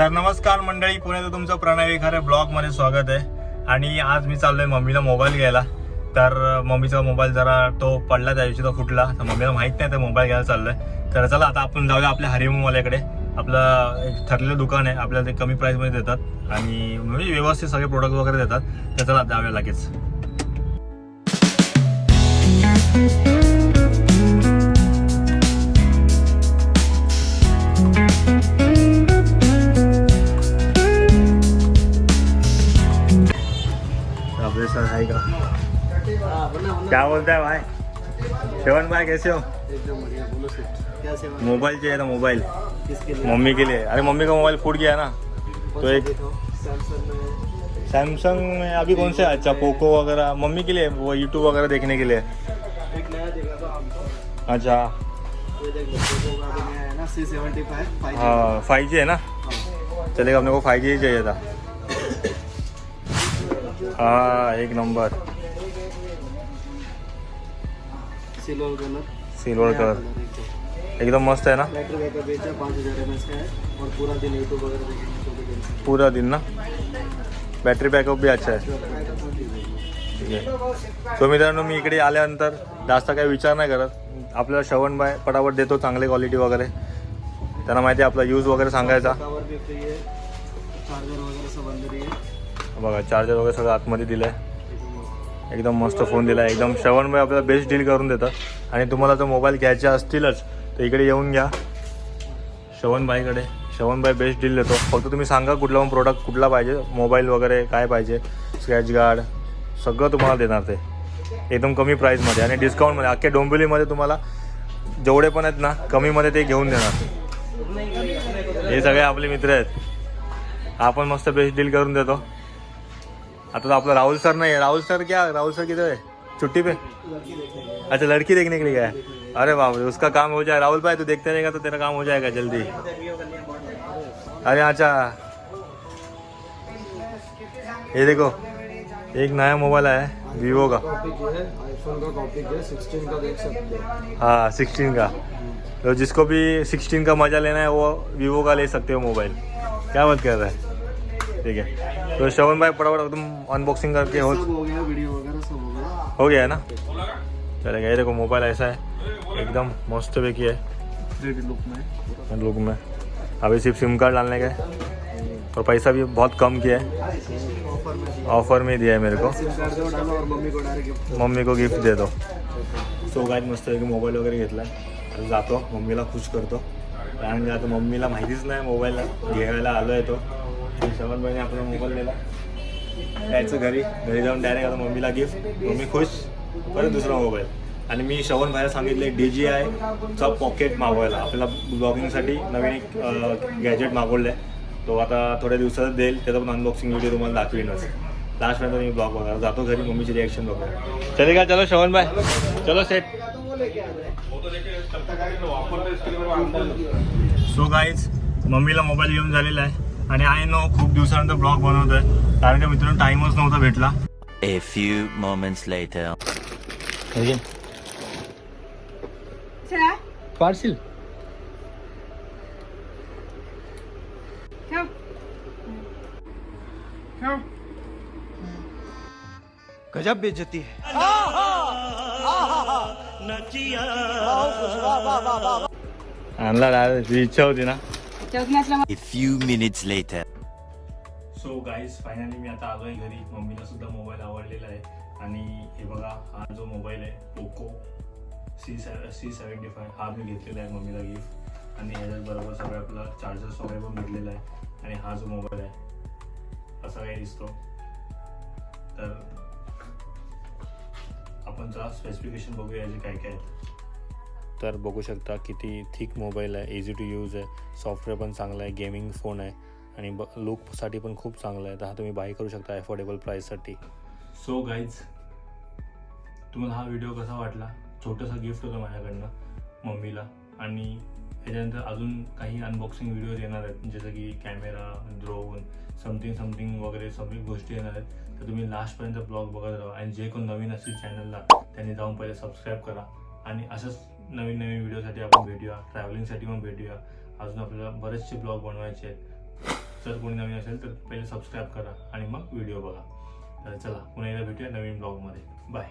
तर नमस्कार मंडळी पुणे तुमचं प्रणय विखारे ब्लॉगमध्ये स्वागत आहे. आणि आज मी चाललोय मम्मीला मोबाईल घ्यायला. तर मम्मीचा मोबाईल जरा तो पडला त्या दिवशी तो फुटला. तर मम्मीला माहीत नाही तर मोबाईल घ्यायला चाललोय. तर चला आता आपण जाऊया आपल्या हरिओमवाल्याकडे आपलं एक ठरलेलं दुकान आहे आपल्याला ते कमी प्राईजमध्ये देतात. आणि म्हणजे व्यवस्थित सगळे प्रोडक्ट वगैरे देतात. तर चला जाऊया लगेच. क्या बोलता है भाई? सेवन भाई कैसे हो? मोबाइल चाहिए था मोबाइल। मम्मी के लिए। अरे मम्मी का मोबाइल फूट गया ना। तो एक सैमसंग में। अभी कौन से? अच्छा पोको वगैरह। मम्मी के लिए वो यूट्यूब वगैरह देखने के लिए। एक नया देखा था अच्छा। है ना फाइव फाइव हाँ फाइव जी है ना? चलेगा अपने को फाइव जी ही चाहिए था। हाँ एक number. Silver colour. Silver colour. एकदम मस्त है ना? बैटरी बैकअप बेचा पाँच हज़ार एम का है और पूरा दिन यूट्यूब वगैरह भी पूरा दिन ना? बॅटरी बॅकअप बी अच्छा आहे ठीक है। ठीक आहे. सो मित्रांनो मी इकडे आल्यानंतर जास्त काही विचार नाही करत. आपल्याला श्रवण बाय पटापट देतो चांगली क्वालिटी वगैरे. त्यांना माहिती आहे आपला यूज वगैरे सांगायचा. कवर भी फ्री है चार्जर वगैरह सब अंदर ही है बघा चार्जर वगैरे सगळं आतमध्ये दिलं आहे एकदम मस्त फोन दिला. आहे एकदम श्रवण बाय आपल्याला बेस्ट डील करून देतात. आणि तुम्हाला जर मोबाईल घ्यायचे असतीलच तर इकडे येऊन घ्या. श्रवणबाईकडे श्रवणबाई बेस्ट डील देतो. फक्त तुम्ही सांगा कुठला पण प्रोडक्ट कुठला पाहिजे मोबाईल वगैरे काय पाहिजे स्क्रॅच गार्ड सगळं तुम्हाला देणार ते. एकदम कमी प्राईसमध्ये आणि डिस्काउंटमध्ये अख्ख्या डोंबिवलीमध्ये तुम्हाला जेवढे पण आहेत ना कमीमध्ये ते घेऊन देणार. हे सगळे आपले मित्र आहेत. आपण मस्त बेस्ट डील करून देतो. आता तो आपला राहुल सर नहीं है राहुल सर क्या? राहुल सर किधर है? छुट्टी पे? अच्छा लड़की देखने के लिए गया अरे बाप रे, उसका काम हो जाए. राहुल भाई, तू देखते रहेगा तो तेरा काम हो जाएगा जल्दी. अरे अच्छा ये देखो, एक नया मोबाइल आया है वीवो का. हाँ सिक्सटीन का. तो जिसको भी सिक्सटीन का मज़ा लेना है, वो वीवो का ले सकते हो मोबाइल. क्या बात कर रहा है? ठीक है. तो श्रवण भाई फटाफट एकदम अनबॉक्सिंग करके हो गया वीडियो वगैरह सब हो गया। हो गया है ना? चलेगा ये देखो मोबाइल ऐसा है। एकदम मस्त पैकी है। लुक में। लुक में। अभी सिर्फ़ सिम कार्ड डालने का और पैसा भी बहुत कम किया है। ऑफ़र में दिया। है मेरे को। मम्मी को गिफ्ट को दे दो। सो काय मस्त पैकी मोबाईल वगैरे घेतला आता जातो मम्मीला खुश करतो। कारण की आता मम्मीला माहितीच नाही मोबाईलला घ्यायला आलो आहे तो. श्रवण भाईने आपला मोबाईल दिला. यायचं घरी. घरी जाऊन डायरेक्ट आता मम्मीला गिफ्ट मम्मी खुश. परत दुसरा मोबाईल आणि मी श्रवण भाईला सांगितले डी जी आयचा पॉकेट मागवायला. आपल्याला ब्लॉगिंगसाठी नवीन एक गॅजेट मागवलं आहे तो आता थोड्या दिवसातच देईल. त्याचा पण अनबॉक्सिंग व्हिडिओ तुम्हाला दाखवीनच. लास्टपर्यंत मी ब्लॉग बघा जातो घरी मम्मीची रिॲक्शन बघा चले का चलो श्रवण भाई चलो सेट सो गाईज मम्मीला मोबाईल घेऊन झालेला आहे. आणि आय नो खूप दिवसानंतर ब्लॉग बनवतोय. कारण का मित्रांनो टाइमच नव्हता भेटला. A few moments later. Parcel. गजब बेइज्जती है. आणला डायरेक्ट इच्छा होती ना. A few minutes later. So guys finally मी आता आलोय घरी. मम्मीला सुद्धा मोबाईल आवडलेला आहे. आणि हे बघा हा जो मोबाईल आहे Poco C C seventy five हा मी घेतलेला आहे मम्मीला गिफ्ट आणि ह्याच्याच बरोबर सगळं आपलं चार्जर्स वगैरे पण भेटलेला आहे. आणि हा जो मोबाईल आहे असा काही दिसतो. तर जरा स्पेसिफिकेशन बघूया याचे काय काय आहेत. तर बघू शकता किती थिक मोबाईल आहे इझी टू यूज आहे सॉफ्टवेअर पण चांगला आहे गेमिंग फोन आहे आणि ब लुकसाठी पण खूप चांगला आहे. तर हा तुम्ही बाय करू शकता अफोर्डेबल प्राईससाठी सो गाईज तुम्हाला हा व्हिडिओ कसा वाटला? छोटंसं गिफ्ट होतं माझ्याकडनं मम्मीला. आणि त्याच्यानंतर अजून काही अनबॉक्सिंग व्हिडिओ येणार आहेत. जसं की कॅमेरा ड्रोन समथिंग समथिंग वगैरे सगळी गोष्टी येणार आहेत. तर तुम्ही लास्टपर्यंत ब्लॉग बघत राहा. आणि जे कोण नवीन असतील चॅनलला त्यांनी जाऊन पहिले सबस्क्राईब करा. आणि असंच नवीन नवीन व्हिडिओसाठी आपण भेटूया. ट्रॅव्हलिंगसाठी पण भेटूया. अजून आपल्याला बरेचसे ब्लॉग बनवायचे आहेत. जर कोणी नवीन असेल तर पहिले सबस्क्राईब करा आणि मग व्हिडिओ बघा. तर चला पुन्हा एकदा भेटूया नवीन ब्लॉगमध्ये बाय